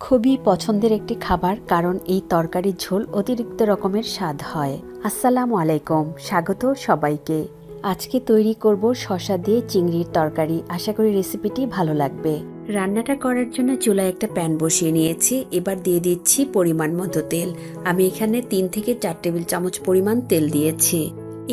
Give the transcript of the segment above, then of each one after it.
খুবই পছন্দের একটি খাবার, কারণ এই তরকারির ঝোল অতিরিক্ত রকমের স্বাদ হয়। আসসালামু আলাইকুম, স্বাগত সবাইকে। আজকে তৈরি করব শশা দিয়ে চিংড়ির তরকারি। আশা করি রেসিপিটি ভালো লাগবে। রান্নাটা করার জন্য চুলায় একটা প্যান বসিয়ে নিয়েছি। এবার দিয়ে দিচ্ছি পরিমাণ মতো তেল। আমি এখানে তিন থেকে চার টেবিল চামচ পরিমাণ তেল দিয়েছি।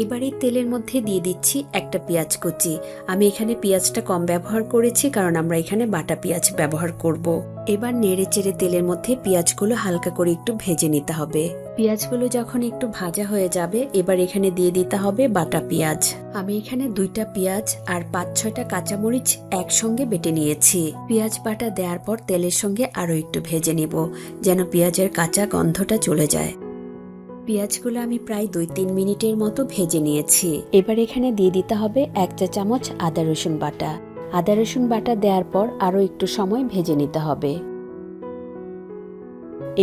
এবার তেলের মধ্যে দিয়ে দিচ্ছি একটা পেঁয়াজ কুচি। আমি এখানে পেঁয়াজটা কম ব্যবহার করেছি কারণ আমরা এখানে বাটা পেঁয়াজ ব্যবহার করব। এবার নেড়ে চেড়ে তেলের মধ্যে পেঁয়াজগুলো হালকা করে একটু ভেজে নিতে হবে। পেঁয়াজগুলো যখন একটু ভাজা হয়ে যাবে, এবার এখানে দিয়ে দিতে হবে বাটা পেঁয়াজ। আমি এখানে দুইটা পেঁয়াজ আর পাঁচ ছয়টা কাঁচামরিচ একসঙ্গে বেটে নিয়েছি। পেঁয়াজ বাটা দেওয়ার পর তেলের সঙ্গে আরও একটু ভেজে নিব, যেন পেঁয়াজের কাঁচা গন্ধটা চলে যায়। পেঁয়াজগুলো আমি প্রায় দুই তিন মিনিটের মতো ভেজে নিয়েছি। এবার এখানে দিয়ে দিতে হবে এক চা চামচ আদা রসুন বাটা। আদা রসুন বাটা দেওয়ার পর আরও একটু সময় ভেজে নিতে হবে।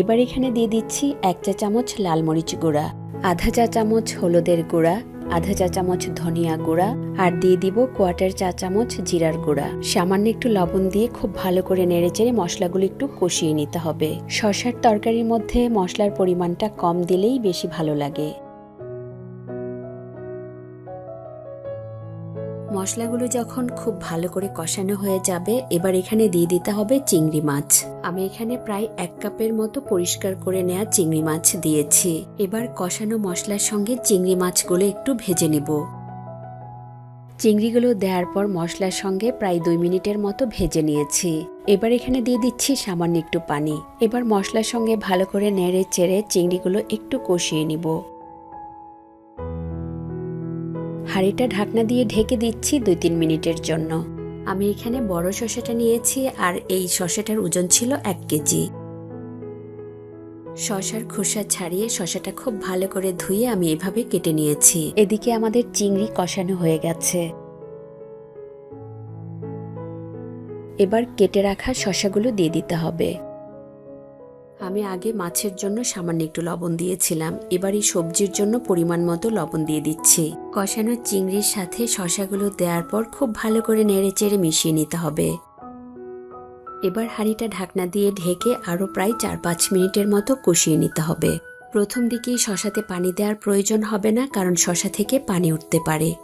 এবার এখানে দিয়ে দিচ্ছি এক চা চামচ লাল মরিচ গুঁড়া, আধা চা চামচ হলুদের গুঁড়া আধা চা চামচ ধনিয়া গুঁড়া আর দিয়ে দিব কোয়ার্টার চা চামচ জিরার গুঁড়া। সামান্য একটু লবণ দিয়ে খুব ভালো করে নেড়েচেড়ে মশলাগুলো একটু কষিয়ে নিতে হবে। শশার তরকারির মধ্যে মশলার পরিমাণটা কম দিলেই বেশি ভালো লাগে। মশলাগুলো যখন খুব ভালো করে কষানো হয়ে যাবে, এবার এখানে দিয়ে দিতে হবে চিংড়ি মাছ। আমি এখানে প্রায় এক কাপের মতো পরিষ্কার করে নেওয়া চিংড়ি মাছ দিয়েছি। এবার কষানো মশলার সঙ্গে চিংড়ি মাছগুলো একটু ভেজে নেব। চিংড়িগুলো দেওয়ার পর মশলার সঙ্গে প্রায় দুই মিনিটের মতো ভেজে নিয়েছি। এবার এখানে দিয়ে দিচ্ছি সামান্য একটু পানি। এবার মশলার সঙ্গে ভালো করে নেড়ে চেড়ে চিংড়িগুলো একটু কষিয়ে নিব। হাঁড়িটা ঢাকনা দিয়ে ঢেকে দিচ্ছি দুই তিন মিনিটের জন্য। আমি এখানে বড় শসাটা নিয়েছি আর এই শসাটার ওজন ছিল এক কেজি। শশার খোসা ছাড়িয়ে শসাটা খুব ভালো করে ধুয়ে আমি এভাবে কেটে নিয়েছি। এদিকে আমাদের চিংড়ি কষানো হয়ে গেছে। এবার কেটে রাখা শসাগুলো দিয়ে দিতে হবে। আমি আগে মাছের জন্য সামান্য একটু লবণ দিয়েছিলাম। এবার এই সবজির জন্য পরিমাণ মতো লবণ দিয়ে দিচ্ছি। কষানো চিংড়ির সাথে শশাগুলো দেওয়ার পর খুব ভালো করে নেড়ে চেড়ে মিশিয়ে নিতে হবে। এবার হাঁড়িটা ঢাকনা দিয়ে ঢেকে আরও প্রায় চার পাঁচ মিনিটের মতো কষিয়ে নিতে হবে। প্রথম দিকেই শশাতে পানি দেওয়ার প্রয়োজন হবে না, কারণ শশা থেকে পানি উঠতে পারে।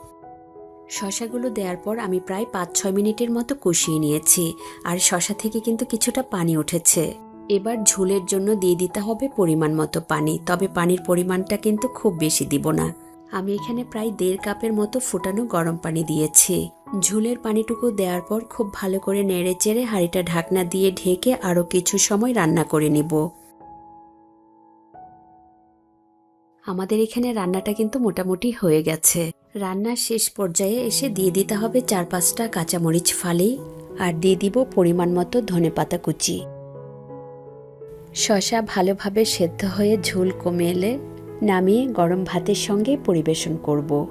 শশাগুলো দেওয়ার পর আমি প্রায় পাঁচ ছয় মিনিটের মতো কষিয়ে নিয়েছি, আর শশা থেকে কিন্তু কিছুটা পানি উঠেছে। এবার ঝোলের জন্য দিয়ে দিতে হবে পরিমাণ মতো পানি, তবে পানির পরিমাণটা কিন্তু খুব বেশি দিব না। আমি এখানে প্রায় দেড় কাপের মতো ফুটানো গরম পানি দিয়েছি। ঝোলের পানিটুকু দেওয়ার পর খুব ভালো করে নেড়ে চেড়ে হাঁড়িটা ঢাকনা দিয়ে ঢেকে আরও কিছু সময় রান্না করে নিব। আমাদের এখানে রান্নাটা কিন্তু মোটামুটি হয়ে গেছে। রান্নার শেষ পর্যায়ে এসে দিয়ে দিতে হবে চার পাঁচটা কাঁচামরিচ ফালি আর দিয়ে দিব পরিমাণ মতো ধনেপাতা কুচি। শশা ভালোভাবে সেদ্ধ হয়ে ঝোল কমে এলে নামিয়ে গরম ভাতের সঙ্গে পরিবেশন করব।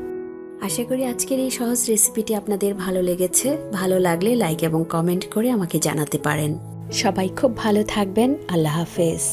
আশা করি আজকের এই সহজ রেসিপিটি আপনাদের ভালো লেগেছে। ভালো লাগলে লাইক এবং কমেন্ট করে আমাকে জানাতে পারেন। সবাই খুব ভালো থাকবেন। আল্লাহ হাফেজ।